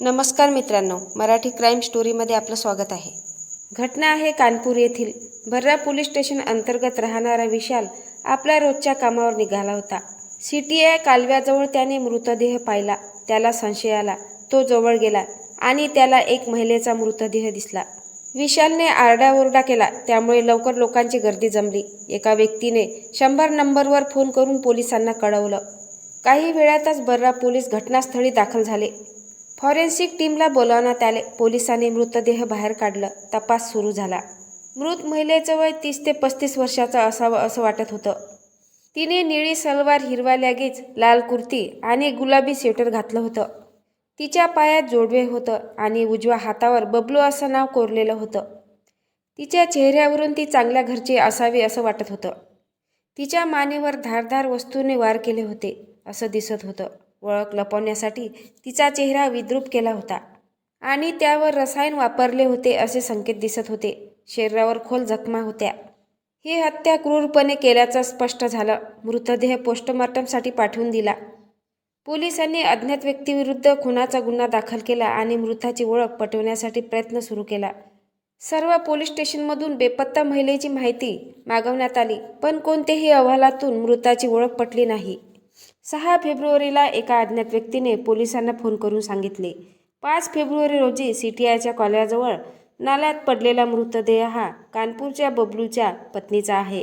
नमस्कार मित्रांनो मराठी क्राईम स्टोरीमध्ये आपलं स्वागत आहे. घटना आहे कानपूर येथील. भर्रा पोलीस स्टेशन अंतर्गत राहणारा विशाल आपल्या रोजच्या कामावर निघाला होता. सिटी आय कालव्याजवळ त्याने मृतदेह पाहिला. त्याला संशय आला. तो जवळ गेला आणि त्याला एक महिलेचा मृतदेह दिसला. विशालने आरडाओरडा केला. त्यामुळे लवकर लोकांची गर्दी जमली. एका व्यक्तीने शंभर नंबरवर फोन करून पोलिसांना कळवलं. काही वेळातच बर्रा पोलीस घटनास्थळी दाखल झाले. फॉरेन्सिक टीमला बोलावण्यात आले. पोलिसांनी मृतदेह बाहेर काढलं. तपास सुरू झाला. मृत महिलेचं वय तीस ते पस्तीस वर्षाचं असावं असं वाटत होतं. तिने निळी सलवार हिरवा लॅगेज लाल कुर्ती आणि गुलाबी स्वेटर घातलं होतं. तिच्या पायात जोडवे होतं आणि उजव्या हातावर बबलू असं नाव कोरलेलं होतं. तिच्या चेहऱ्यावरून ती चांगल्या घरची असावी असं वाटत होतं. तिच्या मानेवर धारधार वस्तूने वार केले होते असं दिसत होतं. ओळख लपवण्यासाठी तिचा चेहरा विद्रूप केला होता. आणि त्यावर रसायन वापरले होते असे संकेत दिसत होते. शरीरावर खोल जखमा होत्या. ही हत्या क्रूरपणे केल्याचं स्पष्ट झालं. मृतदेह पोस्टमॉर्टमसाठी पाठवून दिला. पोलिसांनी अज्ञात व्यक्तीविरुद्ध खुनाचा गुन्हा दाखल केला आणि मृताची ओळख पटवण्यासाठी प्रयत्न सुरू केला. सर्व पोलीस स्टेशनमधून बेपत्ता महिलेची माहिती मागवण्यात आली पण कोणत्याही अहवालातून मृताची ओळख पटली नाही. सहा फेब्रुवारीला एका अज्ञात व्यक्तीने पोलिसांना फोन करून सांगितले. पाच फेब्रुवारी रोजी सी टी आयच्या कॉलेजजवळ नाल्यात पडलेला मृतदेह हा कानपूरच्या बबलूच्या पत्नीचा आहे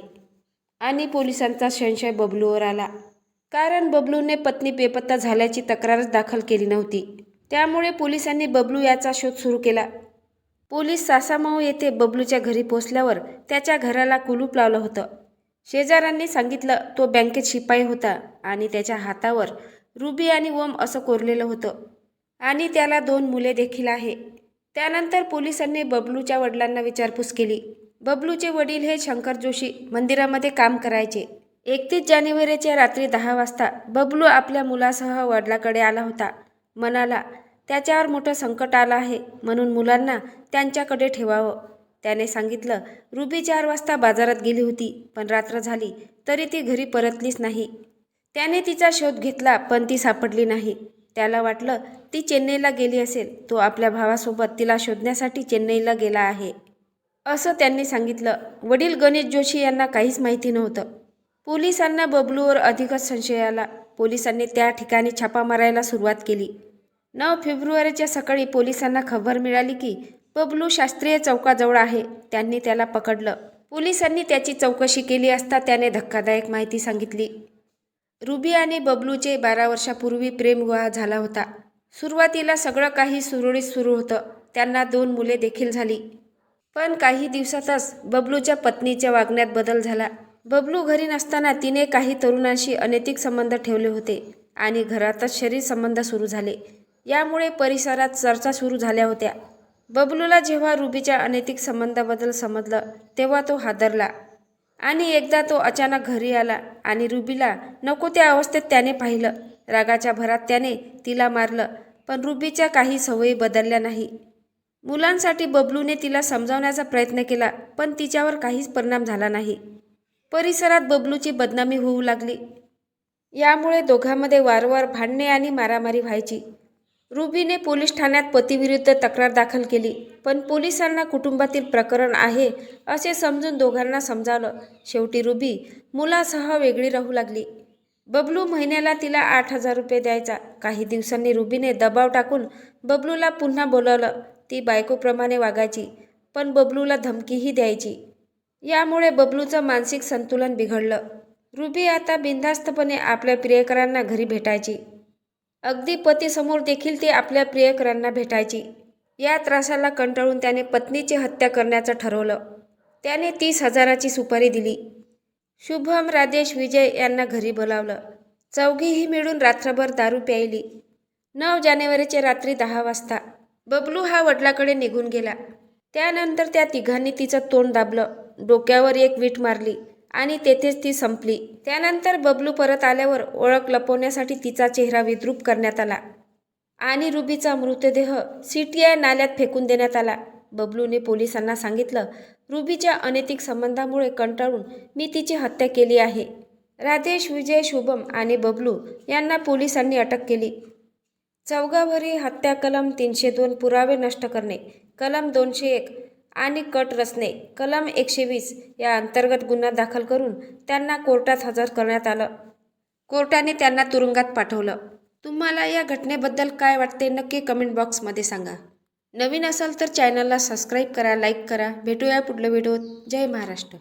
आणि पोलिसांचा संशय बबलूवर आला. कारण बबलूने पत्नी बेपत्ता झाल्याची तक्रारच दाखल केली नव्हती. त्यामुळे पोलिसांनी बबलू याचा शोध सुरू केला. पोलीस सासामाऊ येथे बबलूच्या घरी पोचल्यावर त्याच्या घराला कुलूप लावलं होतं. शेजाऱ्यांनी सांगितलं तो बँकेत शिपाई होता आणि त्याच्या हातावर रुबी आणि ओम असं कोरलेलं होतं. आणि त्याला दोन मुले देखील आहे. त्यानंतर पोलिसांनी बबलूच्या वडिलांना विचारपूस केली. बबलूचे वडील हे शंकर जोशी मंदिरामध्ये काम करायचे. एकतीस जानेवारीच्या रात्री दहा वाजता बबलू आपल्या मुलासह वडिलाकडे आला होता. म्हणाला त्याच्यावर मोठं संकट आलं आहे म्हणून मुलांना त्यांच्याकडे ठेवावं. त्याने सांगितलं रुबी चार वाजता बाजारात गेली होती पण रात्र झाली तरी ती घरी परतलीच नाही. त्याने तिचा शोध घेतला पण ती सापडली नाही. त्याला वाटलं ती चेन्नईला गेली असेल. तो आपल्या भावासोबत तिला शोधण्यासाठी चेन्नईला गेला आहे. असं त्यांनी सांगितलं. वडील गणेश जोशी यांना काहीच माहिती नव्हतं. पोलिसांना बबलूवर अधिकच संशय आला. पोलिसांनी त्या ठिकाणी छापा मारायला सुरुवात केली. नऊ फेब्रुवारीच्या सकाळी पोलिसांना खबर मिळाली की बबलू शास्त्रीय चौकाजवळ आहे. त्यांनी त्याला पकडलं. पोलिसांनी त्याची चौकशी केली असता त्याने धक्कादायक माहिती सांगितली. रुबी आणि बबलूचे बारा वर्षापूर्वी प्रेमविवाह झाला होता. सुरुवातीला सगळं काही सुरळीत सुरू होतं. त्यांना दोन मुले देखील झाली. पण काही दिवसातच बबलूच्या पत्नीच्या वागण्यात बदल झाला. बबलू घरी नसताना तिने काही तरुणांशी अनैतिक संबंध ठेवले होते आणि घरातच शरीर संबंध सुरू झाले. यामुळे परिसरात चर्चा सुरू झाल्या होत्या. बबलूला जेव्हा रुबीच्या अनैतिक संबंधाबद्दल समजलं तेव्हा तो हादरला. आणि एकदा तो अचानक घरी आला आणि रुबीला नको त्या अवस्थेत त्याने पाहिलं. रागाच्या भरात त्याने तिला मारलं पण रुबीच्या काही सवयी बदलल्या नाही. मुलांसाठी बबलूने तिला समजावण्याचा प्रयत्न केला पण तिच्यावर काहीच परिणाम झाला नाही. परिसरात बबलूची बदनामी होऊ लागली. यामुळे दोघांमध्ये वारंवार भांडणे आणि मारामारी व्हायची. रुबीने पोलीस ठाण्यात पतीविरुद्ध तक्रार दाखल केली. पण पोलिसांना कुटुंबातील प्रकरण आहे असे समजून दोघांना समजावलं. शेवटी रुबी मुलासह वेगळी राहू लागली. बबलू महिन्याला तिला आठ हजार रुपये द्यायचा. काही दिवसांनी रुबीने दबाव टाकून बबलूला पुन्हा बोलावलं. ती बायकोप्रमाणे वागायची पण बबलूला धमकीही द्यायची. यामुळे बबलूचं मानसिक संतुलन बिघडलं. रुबी आता बिनधास्तपणे आपल्या प्रियकरांना घरी भेटायची. अगदी पतीसमोर देखील ती आपल्या प्रियकरांना भेटायची. या त्रासाला कंटाळून त्याने पत्नीची हत्या करण्याचं ठरवलं. त्याने तीस हजाराची सुपारी दिली. शुभम राजेश विजय यांना घरी बोलावलं. चौघीही मिळून रात्रभर दारू प्यायली. नऊ जानेवारीचे रात्री दहा वाजता बबलू हा वडिलाकडे निघून गेला. त्यानंतर त्या तिघांनी तिचं तोंड दाबलं. डोक्यावर एक वीट मारली. आणि तेथेच ती संपली. त्यानंतर बबलू परत आल्यावर ओळख लपवण्यासाठी तिचा चेहरा विद्रूप करण्यात आला आणि रुबीचा मृतदेह सीटीआय नाल्यात फेकून देण्यात आला. बबलूने पोलिसांना सांगितलं रुबीच्या अनैतिक संबंधामुळे कंटाळून मी तिची हत्या केली आहे. राधेश विजय शुभम आणि बबलू यांना पोलिसांनी अटक केली. चौगाभरी हत्या कलम तीनशे दोन पुरावे नष्ट करणे कलम दोनशे एक आणि कट रचणे कलम एकशे वीस या अंतर्गत गुन्हा दाखल करून त्यांना कोर्टात हजर करण्यात आलं. कोर्टाने त्यांना तुरुंगात पाठवलं. तुम्हाला या घटनेबद्दल काय वाटते नक्की कमेंट बॉक्समध्ये सांगा. नवीन असाल तर चॅनलला सबस्क्राईब करा लाईक करा. भेटूया पुढल्या व्हिडिओत जय महाराष्ट्र.